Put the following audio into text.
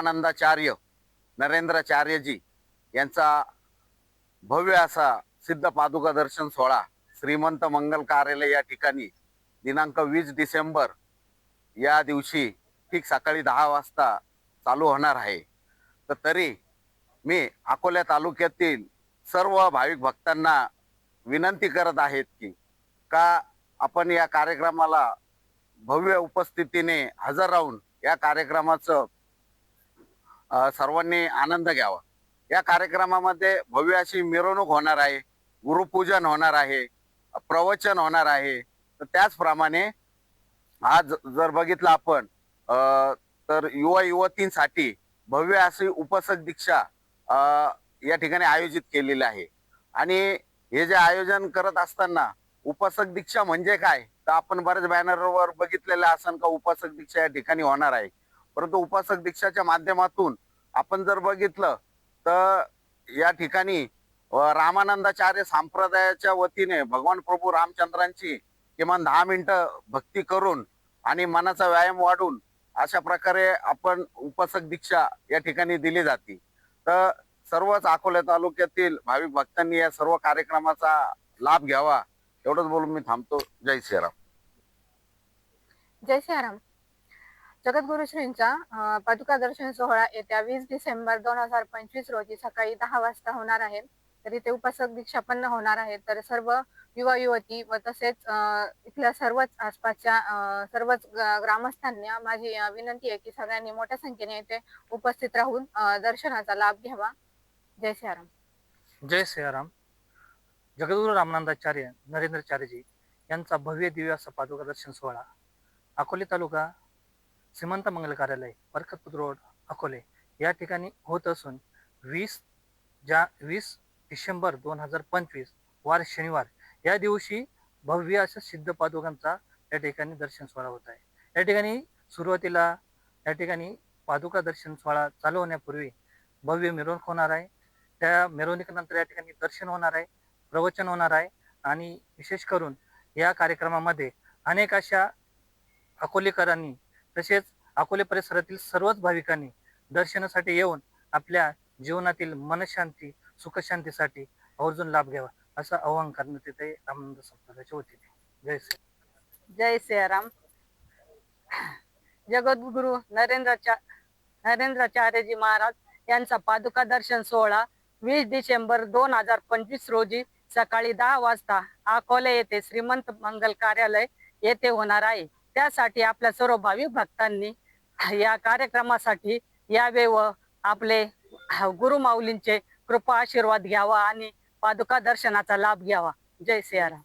आनंदाचार्य नरेंद्राचार्यजी यांचा भव्य असा सिद्ध पादुका दर्शन सोहळा श्रीमंत मंगल कार्यालय या ठिकाणी दिनांक वीस डिसेंबर या दिवशी ठीक सकाळी दहा वाजता चालू होणार आहे. तर तरी मी अकोल्या तालुक्यातील सर्व भाविक भक्तांना विनंती करत आहेत की का आपण या कार्यक्रमाला भव्य उपस्थितीने हजर राहून या कार्यक्रमाचं सर्वांनी आनंद घ्यावा. या कार्यक्रमामध्ये भव्य अशी मिरवणूक होणार आहे गुरुपूजन होणार आहे प्रवचन होणार आहे. तर त्याचप्रमाणे आज जर बघितलं आपण तर युवा युवतींसाठी भव्य अशी उपसक दीक्षा या ठिकाणी आयोजित केलेली आहे. आणि हे जे आयोजन करत असताना उपसक दीक्षा म्हणजे काय? तर आपण बऱ्याच बॅनरवर बघितलेलं असन का उपसक दीक्षा या ठिकाणी होणार आहे. परंतु उपासक दीक्षाच्या माध्यमातून आपण जर बघितलं तर या ठिकाणी रामानंदाचार्य संप्रदायाच्या वतीने भगवान प्रभू रामचंद्रांची किमान दहा मिनिटं भक्ती करून आणि मनाचा व्यायाम वाढून अशा प्रकारे आपण उपासक दीक्षा या ठिकाणी दिली जाते. तर सर्वच अकोला तालुक्यातील भाविक भक्तांनी या सर्व कार्यक्रमाचा लाभ घ्यावा एवढंच बोलून मी थांबतो. जय श्रीराम. जय श्रीराम. जगद्गुरु श्रींचा पादुका दर्शन सोहळा येत्या वीस डिसेंबर दोन हजार पंचवीस रोजी सकाळी दहा वाजता होणार आहे. तर इथे उपासक दीक्षा पण होणार आहे तर सर्व युवा युवती व तसेच इथल्या सर्वच आसपासच्या सर्वच ग्रामस्थांना माझी विनंती आहे की सगळ्यांनी मोठ्या संख्येने इथे उपस्थित राहून दर्शनाचा लाभ घ्यावा. जय सियाराम. जय सियाराम. जगद्गुरु रामनंदाचार्य नरेंद्रचार्यजी यांचा भव्य दिव्य असा पादुका दर्शन सोहळा अकोले तालुका श्रीमंत मंगल कार्यालय बरकतपूर रोड अकोले या ठिकाणी होत असून वीस जा वीस डिसेंबर दोन हजार पंचवीस वार शनिवार या दिवशी भव्य अशा सिद्ध पादुकांचा या ठिकाणी दर्शन सोहळा होत आहे. या ठिकाणी सुरुवातीला या ठिकाणी पादुका दर्शन सोहळा चालू होण्यापूर्वी भव्य मिरवणूक होणार आहे. त्या मिरवणुकीनंतर या ठिकाणी दर्शन होणार आहे प्रवचन होणार आहे आणि विशेष करून या कार्यक्रमामध्ये अनेक अशा अकोलेकरांनी तसेच अकोले परिसरातील सर्वच भाविकांनी दर्शनासाठी येऊन आपल्या जीवनातील मनशांती सुखशांतीसाठी आवर्जून लाभ घ्यावा असं आवाहन करण्यात येते आनंद संप्रदायाच्या वतीने. जय श्री जय सियाराम जगद्गुरु नरेंद्रचा नरेंद्राचार्यजी महाराज यांचा पादुका दर्शन सोहळा वीस डिसेंबर दोन हजार पंचवीस रोजी सकाळी दहा वाजता अकोले येथे श्रीमंत मंगल कार्यालय येथे होणार आहे. त्यासाठी आपल्या सर्व भाविक भक्तांनी या कार्यक्रमासाठी यावे व आपले गुरुमाऊलींचे कृपा आशीर्वाद घ्यावा आणि पादुका दर्शनाचा लाभ घ्यावा. जय सियाराम.